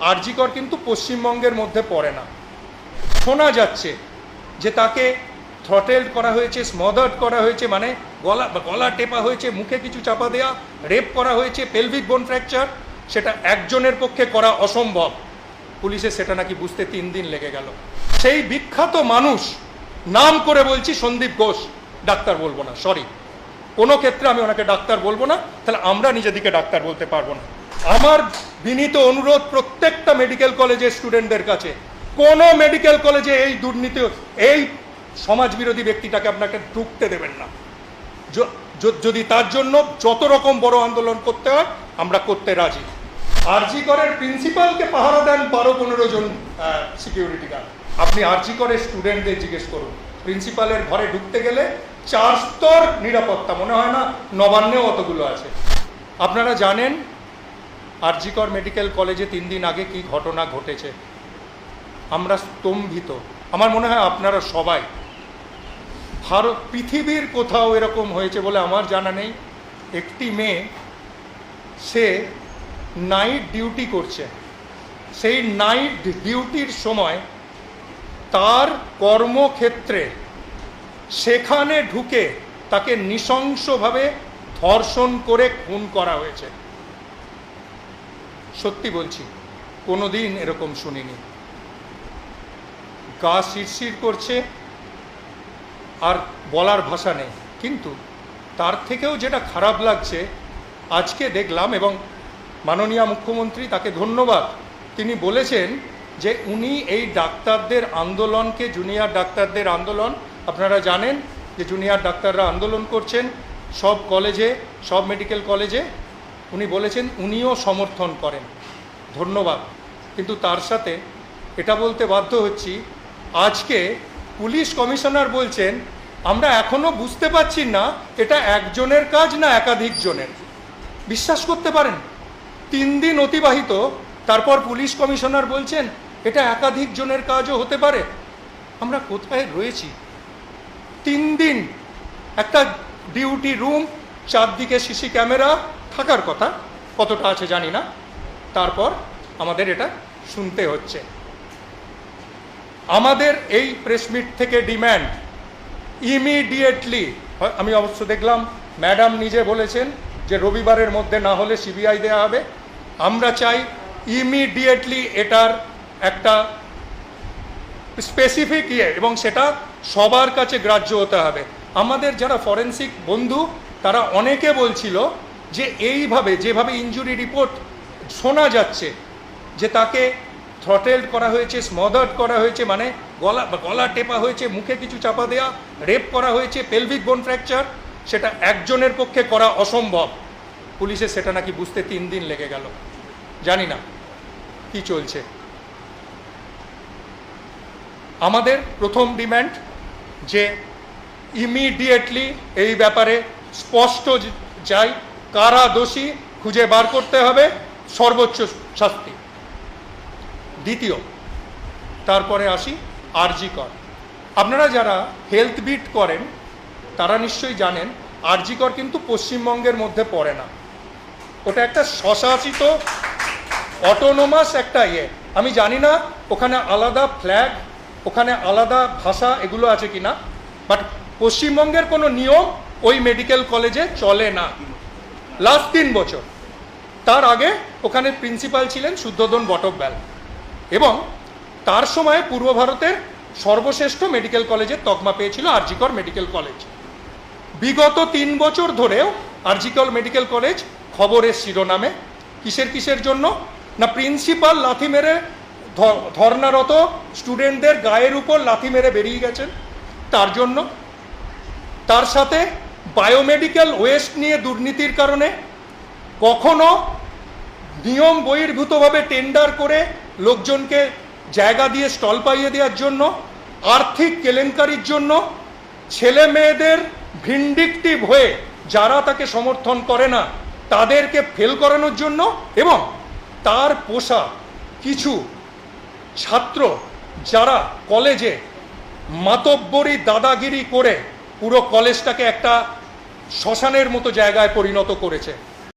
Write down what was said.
আরজিকর কিন্তু পশ্চিমবঙ্গের মধ্যে পড়ে না। শোনা যাচ্ছে যে তাকে থ্রটেলড করা হয়েছে, স্মদার্ড করা হয়েছে মানে গলা গলা টেপা হয়েছে, মুখে কিছু চাপা দেওয়া রেপ করা হয়েছে পেলভিক বোন ফ্র্যাকচার সেটা একজনের পক্ষে করা অসম্ভব। পুলিশে সেটা নাকি বুঝতে তিন দিন লেগে গেল। সেই বিখ্যাত মানুষ, নাম করে বলছি সন্দীপ ঘোষ, ডাক্তার বলব না সরি কোনো ক্ষেত্রে আমি ওনাকে ডাক্তার বলব না, তাহলে আমরা নিজেদিকে ডাক্তার বলতে পারব না। আমার বিনীত অনুরোধ প্রত্যেকটা মেডিকেল কলেজের স্টুডেন্টদের কাছে। কোনো মেডিকেল কলেজে এই দুর্নীতি, এই সমাজবিরোধী ব্যক্তিটাকে আপনাকে ঢুকতে দেবেন না। যদি তার জন্য যত রকম বড় আন্দোলন করতে হয়, আমরা করতে রাজি। আরজি করের প্রিন্সিপালকে পাহারা দেন বারো পনেরো জন সিকিউরিটি গার্ড আপনি আরজি করের স্টুডেন্টদের জিজ্ঞেস করুন। প্রিন্সিপালের ঘরে ঢুকতে গেলে চার স্তর নিরাপত্তা, মনে হয় না, নবান্নেও অতগুলো আছে। আপনারা জানেন আরজিকর মেডিকেল কলেজে তিন দিন আগে কি ঘটনা ঘটেছে? আমরা স্তম্ভিত। আমার মনে হয় আপনারা সবাই। ভারত পৃথিবীর কোথাও এরকম হয়েছে বলে আমার জানা নেই। একটি মেয়ে, সে নাইট ডিউটি করছে। সেই নাইট ডিউটির সময় তার কর্মক্ষেত্রে সেখানে ঢুকে তাকে নৃশংসভাবে ধর্ষণ করে খুন করা হয়েছে। সত্যি বলছি, কোনোদিন এরকম শুনিনি। গা শিরশির করছে আর বলার ভাষা নেই। কিন্তু তার থেকেও যেটা খারাপ লাগছে, আজকে দেখলাম এবং মাননীয় মুখ্যমন্ত্রী তাকে ধন্যবাদ। তিনি বলেছেন যে উনি এই ডাক্তারদের আন্দোলনকে, জুনিয়র ডাক্তারদের আন্দোলন, আপনারা জানেন যে জুনিয়র ডাক্তাররা আন্দোলন করছেন, সব কলেজে, সব মেডিকেল কলেজে। উনি বলেছেন, উনিও সমর্থন করেন। ধন্যবাদ। কিন্তু তার সাথে এটা বলতে বাধ্য হচ্ছি, আজকে পুলিশ কমিশনার বলছেন, আমরা এখনও বুঝতে পারছি না এটা একজনের কাজ না একাধিক জনের। বিশ্বাস করতে পারেন, তিন দিন অতিবাহিত, তারপর পুলিশ কমিশনার বলছেন, এটা একাধিক জনের কাজও হতে পারে। আমরা কোথায় রয়েছি? তিন দিন একটা ডিউটি রুম, চারদিকে সিসি ক্যামেরা থাকার কথা, কতটা আছে জানি না। তারপর আমাদের এটা শুনতে হচ্ছে। আমাদের এই প্রেসমিট থেকে ডিম্যান্ড ইমিডিয়েটলি আমি অবশ্য দেখলাম ম্যাডাম নিজে বলেছেন যে রবিবারের মধ্যে না হলে সিবিআই দেওয়া হবে। আমরা চাই ইমিডিয়েটলি এটার একটা স্পেসিফিক ইয়ে এবং সেটা সবার কাছে গ্রাহ্য হতে হবে। আমাদের যারা ফরেন্সিক বন্ধু, তারা অনেকে বলছিল যে এইভাবে, যেভাবে ইনজুরি রিপোর্ট শোনা যাচ্ছে, যে তাকে থ্রটেল্ড করা হয়েছে স্মদার্ড করা হয়েছে মানে গলা গলা টেপা হয়েছে, মুখে কিছু চাপা দেওয়া রেপ করা হয়েছে পেলভিক বোন ফ্র্যাকচার সেটা একজনের পক্ষে করা অসম্ভব। পুলিশের সেটা নাকি বুঝতে তিন দিন লেগে গেল। জানি না কি চলছে। আমাদের প্রথম ডিম্যান্ড যে ইমিডিয়েটলি এই ব্যাপারে স্পষ্ট যে- চাই কারা দোষী খুঁজে বার করতে হবে? সর্বোচ্চ শাস্তি। দ্বিতীয়, তারপরে আসি আরজি কর। আপনারা যারা হেলথ বিট করেন, তারা নিশ্চয়ই জানেন, আরজি কর কিন্তু পশ্চিমবঙ্গের মধ্যে পড়ে না। ওটা একটা স্বশাসিত অটোনোমাস একটা ইয়ে। আমি জানি না ওখানে আলাদা ফ্ল্যাগ ওখানে আলাদা ভাষা এগুলো আছে কি না বাট পশ্চিমবঙ্গের কোনো নিয়ম ওই মেডিকেল কলেজে চলে না। লাস্ট তিন বছর। তার আগে ওখানে প্রিন্সিপাল ছিলেন শুদ্ধোদন বটব্যাল এবং তার সময়ে পূর্ব ভারতের সর্বশ্রেষ্ঠ মেডিকেল কলেজের তকমা পেয়েছিল আরজিকর মেডিকেল কলেজ। বিগত তিন বছর ধরেও আরজিকল মেডিকেল কলেজ খবরের শিরোনামে। কিসের কিসের জন্য? না, প্রিন্সিপাল লাথি মেরে ধর্নারত স্টুডেন্টদের গায়ের উপর লাথি মেরে বেরিয়ে গেছেন। তার জন্য। তার সাথে বায়োমেডিক্যাল ওয়েস্ট নিয়ে দুর্নীতির কারণে কখনো নিয়ম বহির্ভূতভাবে টেন্ডার করে লোকজনকে জায়গা দিয়ে স্টল পাইয়ে দেওয়ার জন্য, আর্থিক কেলেঙ্কারির জন্য ছেলে মেয়েদের ভিন্ডিকটিভ হয়ে যারা তাকে সমর্থন করে না, তাদেরকে ফেল করানোর জন্য এবং তার পোষা কিছু ছাত্র যারা কলেজে মাতব্বরি দাদাগিরি করে পুরো কলেজটাকে একটা শ্মশানের মতো জায়গায় পরিণত করেছে।